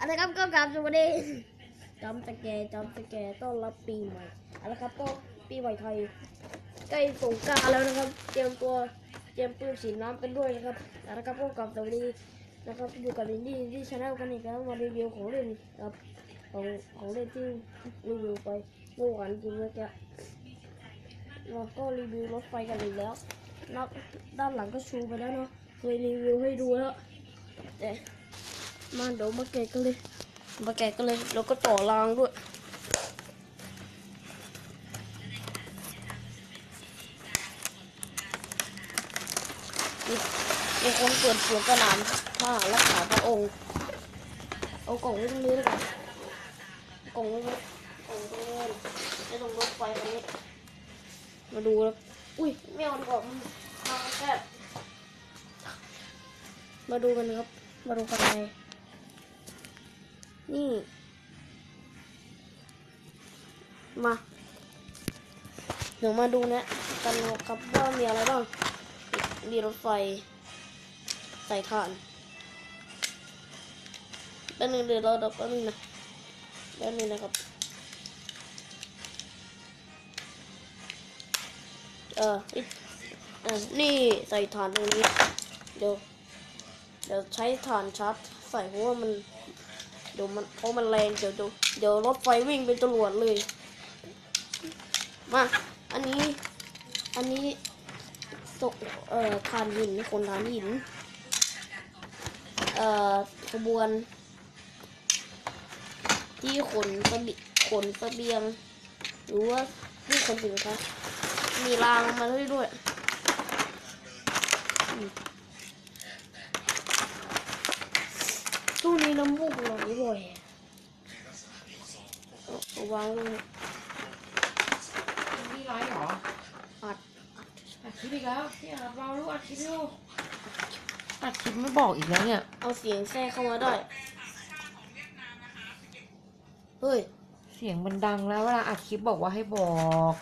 อะไรครับก็กลับสวัสดีจำสแกจำสแกต้อนรับปีใหม่อาละครับก็ปีใหม่ไทยใกล้สงกรารแล้วนะครับ เตรียมตัวเตรียมปืนฉีดน้ำกันด้วยนะครับอาละครับก็กลับสวัสดีนะครับอยู่กับลินดี้ที่ชาแนลกันอีกแล้วมารีวิวของเล่นครับของของเล่นที่รีวิวไปเมื่อวานจริงเมื่อกี้เราก็รีวิวรถไฟกันอีกแล้วนับด้านหลังก็ชูไปแล้วเนาะเคยรีวิวให้ดูแล้วแต่ มาเดี๋ยวมาแกะกันเลยมาแกะกันเลยแล้วก็ต่อรางด้วยมีคนเปิดสวนสนามทหารักษาพระองค์ เอากล่องไว้ตรงนี้เลยกล่องไว้ไว้กล่องตรงนี้ไม่ตรงรถไฟคันนี้ มาดูแล้ว อุ้ยไม่เอากว่ามันทาแคบมาดูกันครับ มาดูข้างใน นี่ มาเดี๋ยวมาดูเนะกันครับว่ามีอะไรบ้างมีรถไฟใส่ถ่านแป๊บนึงเดี๋ยวเราเดี๋ยวแป๊บนึงนะแป๊บนึงนะครับ เออเออนี่ใส่ถ่านตรงนี้ เดี๋ยว เดี๋ยวใช้ถ่านชาร์จใส่เพราะว่ามัน เดี๋ยวมันเพราะมันแรงเดี๋ยวเดี๋ยวเดี๋ยวรถไฟวิ่งเป็นตำรวจเลย มา อันนี้ อันนี้ตกเอ่อทานหินคนทานหิน เอ่อขบวน ที่ขนสบีขนเบียง หรือว่าที่ขนสินค้ามีรางมาด้วยด้วย อืมตู้นี้น้ำมูกไหลบ่อยเอาเอาวางลงพี่ไลฟ์เหรออัดอัดคลิปอีกแล้วพี่อัดเราลูกอัดคลิปลูกอัดคลิปไม่บอกอีกแล้วเนี่ย เอาเสียงแทรกเข้ามาได้เฮ้ย เสียงมันดังแล้วเวลาอัดคลิปบอกว่าให้บอก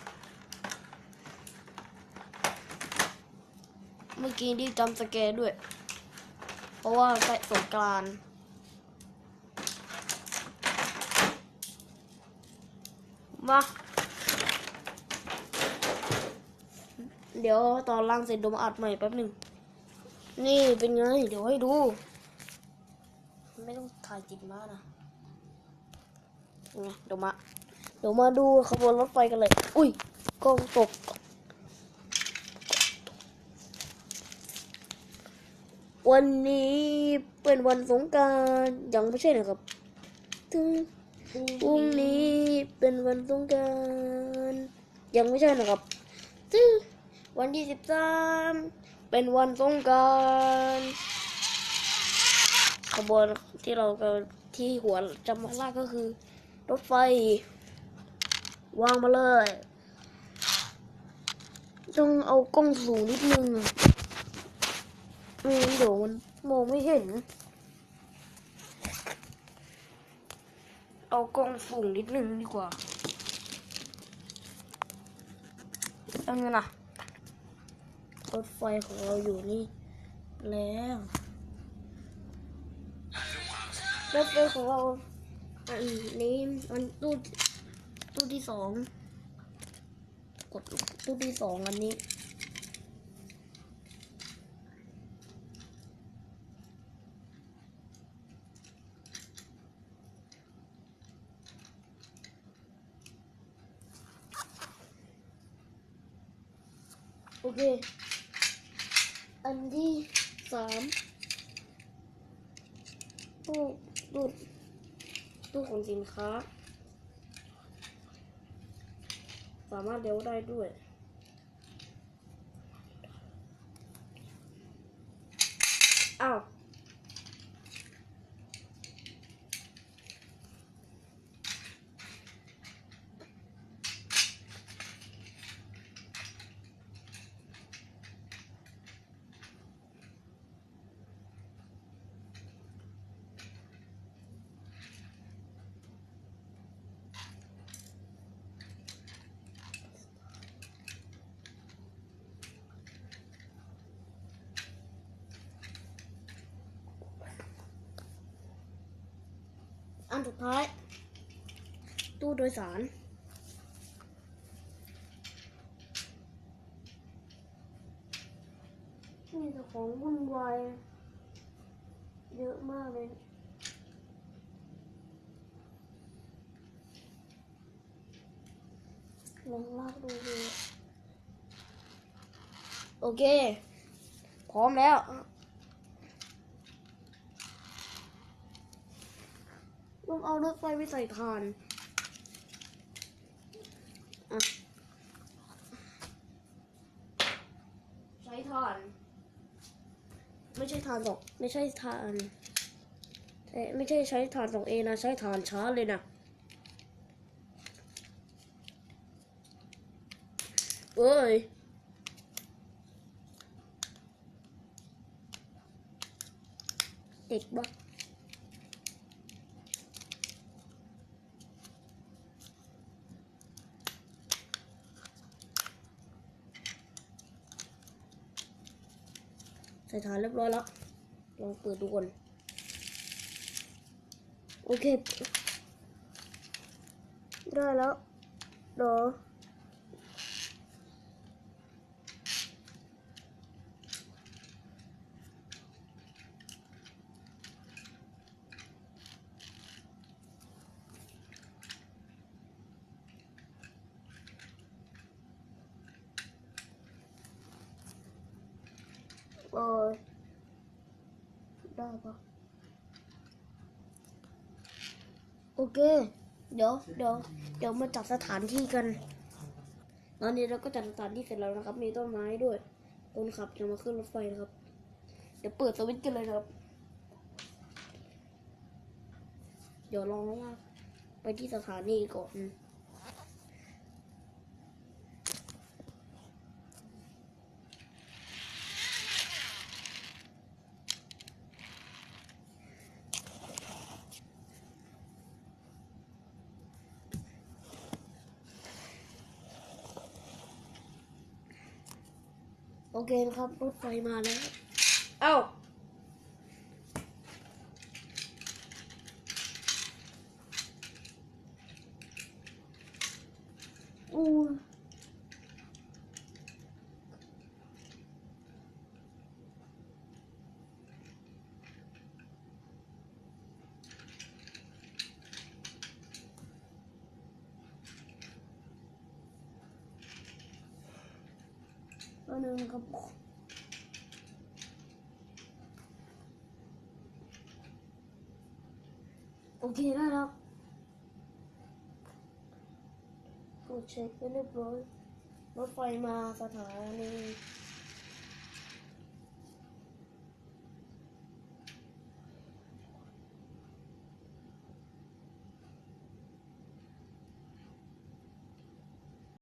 เมื่อกี้ที่จำสแกร์ด้วย เพราะว่าใกล้สงกรานต์ มาเดี๋ยวตอนล่างเสร็จดมาอัดใหม่แป๊บหนึ่ง นี่เป็นไง เดี๋ยวให้ดู ไม่ต้องถ่ายจิตมากนะไงเดี๋ยวมา เดี๋ยวมาดูขบวนรถไฟกันเลย อุ้ยกล้องตก วันนี้เป็นวันสงการยังไม่ใช่นะครับถึง พรุ่งนี้เป็นวันสงกรารยังไม่ใช่นะครับถึงวันที่สิบสามเป็นวันสงกรารขบวนที่เราก็ที่หัวจำมาลากก็คือ รถไฟ วางมาเลย ต้องเอากล้องสูงนิดนึงอะไม่งั้นเดี๋ยวมันมองไม่เห็น เอากองสูงนิดนึงดีกว่าเอาไงล่ะรถไฟของเราอยู่นี่แล้วรถไฟของเราอันนี้มันตู้ตู้ที่สองกดตู้ที่สองอันนี้ โอเค อันที่สามตู้ตู้ตู้ของสินค้า สามารถเลี้ยวได้ด้วยอ้าว อันสุดท้าย ตู้โดยสารมีแต่ของวุ่นวายเยอะมากเลยลองลากดูดูโอเค พร้อมแล้ว ลุงเอารถไฟไปใส่ทานอะใช้ทาน ไม่ใช่ทานสองไม่ใช่ทานเอ้ยไม่ใช่ใช้ทานสองเอนะ ใช้ทานช้าเลยนะเอ้ยเด็กบ้า ส่ฐานเรียบร้อยแล้วลองเปิดดูก่อนโอเค ได้แล้วเดี๋ยว เออได้ปะโอเค เดี๋ยวเดี๋ยวเดี๋ยวมาจัดสถานที่กันตอนนี้เราก็จัดสถานที่เสร็จแล้วนะครับ มีต้นไม้ด้วย คนขับจะมาขึ้นรถไฟนะครับ เดี๋ยวเปิดสวิตช์กันเลยนะครับ เดี๋ยวลองว่าไปที่สถานีก่อน โอเคนะครับรถไฟมาแล้ว เอ้าอู้ ตัวหนึ่งกับโอเคได้แล้วกดเช็คเรียบร้อยรถไฟมาสถานี